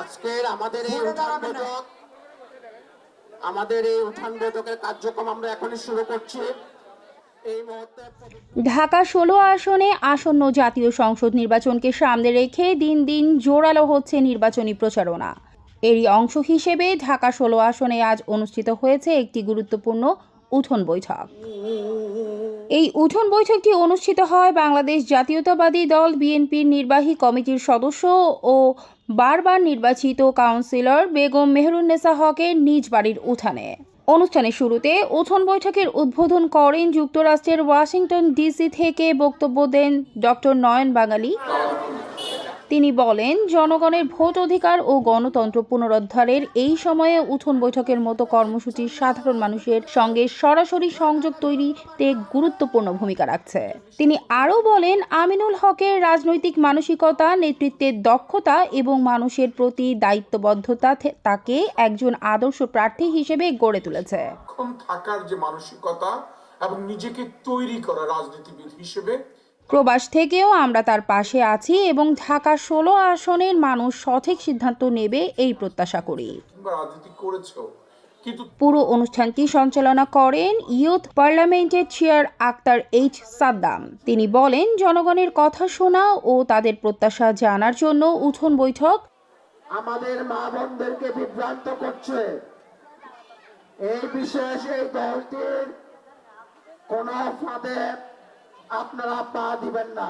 আজকের আমাদের এই উঠান বৈঠক আমাদের এই উঠান বৈঠকের কার্যক্রম আমরা এখনই শুরু করছি। ঢাকা ষোলো আসনে আসন্ন জাতীয় সংসদ নির্বাচনকে সামনে রেখে দিন দিন জোরালো হচ্ছে নির্বাচনী প্রচারণা। এরই অংশ হিসেবে ঢাকা ষোলো আসনে আজ অনুষ্ঠিত হয়েছে একটি গুরুত্বপূর্ণ উঠোন বৈঠক। এই উঠোন বৈঠকটি অনুষ্ঠিত হয় বাংলাদেশ জাতীয়তাবাদী দল, বিএনপির নির্বাহী কমিটির সদস্য ও বারবার নির্বাচিত কাউন্সিলর বেগম মেহরুন্নেসা হকের নিজ বাড়ির উঠানে। অনুষ্ঠানের শুরুতে উঠোন বৈঠকের উদ্বোধন করেন যুক্তরাষ্ট্রের ওয়াশিংটন ডিসি থেকে বক্তব্য দেন ডক্টর নয়ন বাঙালি। তিনি বলেন, জনগণের ভোট অধিকার ও গণতন্ত্র পুনরুদ্ধারের এই সময়ে উঠোন বৈঠকের মতো কর্মসূচি সাধারণ মানুষের সঙ্গে সরাসরি সংযোগ তৈরিতে গুরুত্বপূর্ণ ভূমিকা রাখছে। তিনি আরও বলেন, আমিনুল হকের রাজনৈতিক মানসিকতা, নেতৃত্বের দক্ষতা এবং মানুষের প্রতি দায়িত্ববদ্ধতা তাকে একজন আদর্শ প্রার্থী হিসেবে গড়ে তুলেছে। থাকার যে মানসিকতা এবং নিজেকে তৈরি করা রাজনীতিবিদ হিসেবে প্রবাস থেকেও আমরা তার পাশে আছি এবং ঢাকা ষোলো আসনের মানুষ সঠিক সিদ্ধান্ত নেবে এই প্রত্যাশা করি। পুরো অনুষ্ঠানটি সঞ্চালনা করেন ইউথ পার্লামেন্টের চেয়ার আক্তার এইচ সাদ্দাম। তিনি বলেন জনগণের কথা শোনা ও তাদের প্রত্যাশা জানার জন্য উঠোন বৈঠক। আমাদের মা বোনদেরকে বিভ্রান্ত করছে। এই বিশেষ এই দলটির কোন ফাঁদে আপনারা পা দিবেন না।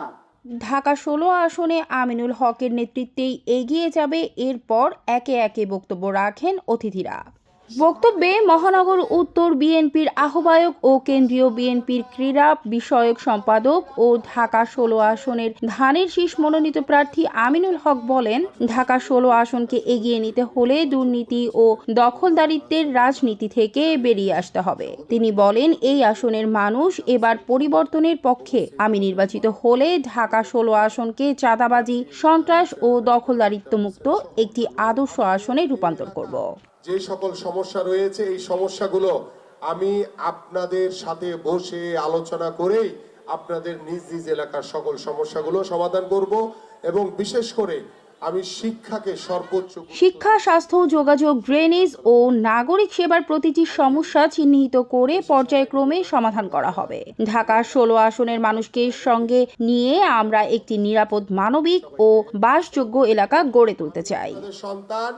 ঢাকা ষোলো আসনে আমিনুল হকের নেতৃত্বেই এগিয়ে যাবে, এরপর একে একে বক্তব্য রাখেন অতিথিরা। বক্তব্যে মহানগর উত্তর বিএনপির আহ্বায়ক ও কেন্দ্রীয় বিএনপির ক্রীড়া বিষয়ক সম্পাদক ও ঢাকা ষোলো আসনের ধানের শীষ মনোনীত প্রার্থী আমিনুল হক বলেন, ঢাকা ষোলো আসনকে এগিয়ে নিতে হলে দুর্নীতি ও দখলদারিত্বের রাজনীতি থেকে বেরিয়ে আসতে হবে। তিনি বলেন, এই আসনের মানুষ এবার পরিবর্তনের পক্ষে। আমি নির্বাচিত হলে ঢাকা ষোলো আসনকে চাঁদাবাজি, সন্ত্রাস ও দখলদারিত্ব মুক্ত একটি আদর্শ আসনে রূপান্তর করব। যে সকল সমস্যা রয়েছে এই সমস্যাগুলো আমি আপনাদের সাথে বসে আলোচনা করেই আপনাদের নিজ নিজ এলাকার সকল সমস্যাগুলো সমাধান করব এবং বিশেষ করে আমি শিক্ষাকে সর্বোচ্চ শিক্ষা স্বাস্থ্য যোগাযোগ ড্রেনেজ ও নাগরিক সেবার প্রতিটি সমস্যা চিহ্নিত করে পর্যায়ক্রমে সমাধান করা হবে। ঢাকা ষোলো আসনের মানুষকে সঙ্গে নিয়ে আমরা একটি নিরাপদ মানবিক ও বাসযোগ্য এলাকা গড়ে তুলতে চাই। সন্তান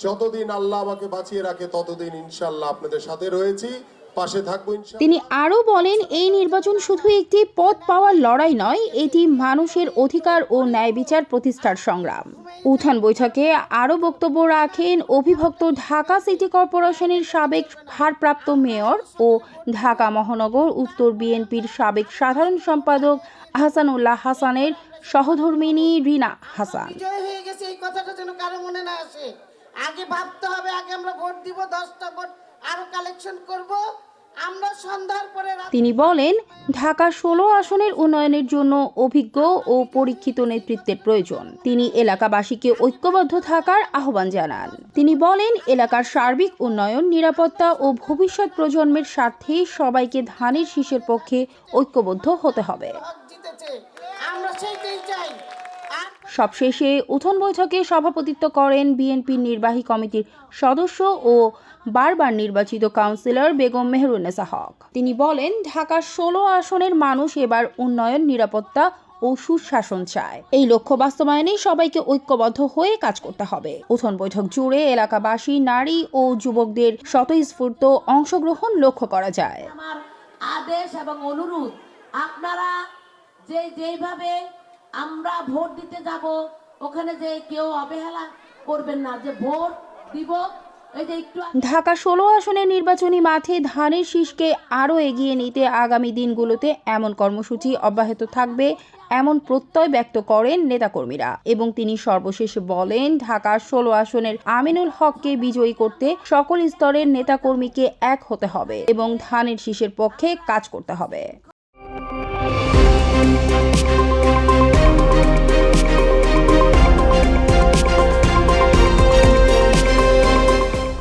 যতদিন আল্লাহ আমাকে বাঁচিয়ে রাখে ততদিন ইনশাল্লাহ আপনাদের সাথে রয়েছি। পাশে থাকব তিনি আরও বলেন এই নির্বাচন শুধু একটি পদ পাওয়ার লড়াই নয় এটি মানুষের অধিকার ও ন্যায় বিচার প্রতিষ্ঠার সংগ্রাম। উঠান বৈঠকে আরও বক্তব্য রাখেন অভিভক্ত ঢাকা সিটি কর্পোরেশনের সাবেক ভারপ্রাপ্ত মেয়র ও ঢাকা মহানগর উত্তর বিএনপির সাবেক সাধারণ সম্পাদক হাসানুল্লাহ হাসানের সহধর্মিনী রিনা হাসান। হয়ে গেছে এই কথাটা যেন কারও মনে না আসে। আগে ভাবতে হবে আগে আমরা ভোট দিব দশটা ভোট আরও কালেকশন করব। আমরা সন্ধ্যার পরে তিনি বলেন ঢাকা ষোলো আসনের উন্নয়নের জন্য অভিজ্ঞ ও পরীক্ষিত নেতৃত্বের প্রয়োজন। তিনি এলাকাবাসীকে ঐক্যবদ্ধ থাকার আহ্বান জানান। তিনি বলেন এলাকার সার্বিক উন্নয়ন নিরাপত্তা ও ভবিষ্যৎ প্রজন্মের স্বার্থে সবাইকে ধানের শীষের পক্ষে ঐক্যবদ্ধ হতে হবে হক জিতেছে আমরা সেইটাই চাই আর সবশেষে উঠোন বৈঠকে সভাপতিত্ব করেন বিএনপির নির্বাহী কমিটির সদস্য ও বারবার নির্বাচিত কাউন্সিলর বেগম মেহরুন্নেসা হক। তিনি বলেন ঢাকা ষোলো আসনের মানুষ এবার উন্নয়ন, নিরাপত্তা ও সুশাসন চায়। এই লক্ষ্য বাস্তবায়নে সবাইকে ঐক্যবদ্ধ হয়ে কাজ করতে হবে। উঠোন বৈঠক জুড়ে এলাকাবাসী, নারী ও যুবকদের স্বতঃস্ফূর্ত অংশগ্রহণ লক্ষ্য করা যায়। আমার আদেশ এবং অনুরোধ, আপনারা যে যেইভাবে আমরা ভোট দিতে যাব, ওখানে যে কেউ অবহেলা করবেন না, যে ভোট দিব ঢাকা ষোলো আসনের নির্বাচনী মাঠে ধানের শীষকে আরও এগিয়ে নিতে আগামী দিনগুলোতে এমন কর্মসূচি অব্যাহত থাকবে এমন প্রত্যয় ব্যক্ত করেন নেতাকর্মীরা। এবং তিনি সর্বশেষে বলেন ঢাকা ষোলো আসনের আমিনুল হককে বিজয়ী করতে সকল স্তরের নেতাকর্মীকে এক হতে হবে এবং ধানের শীষের পক্ষে কাজ করতে হবে।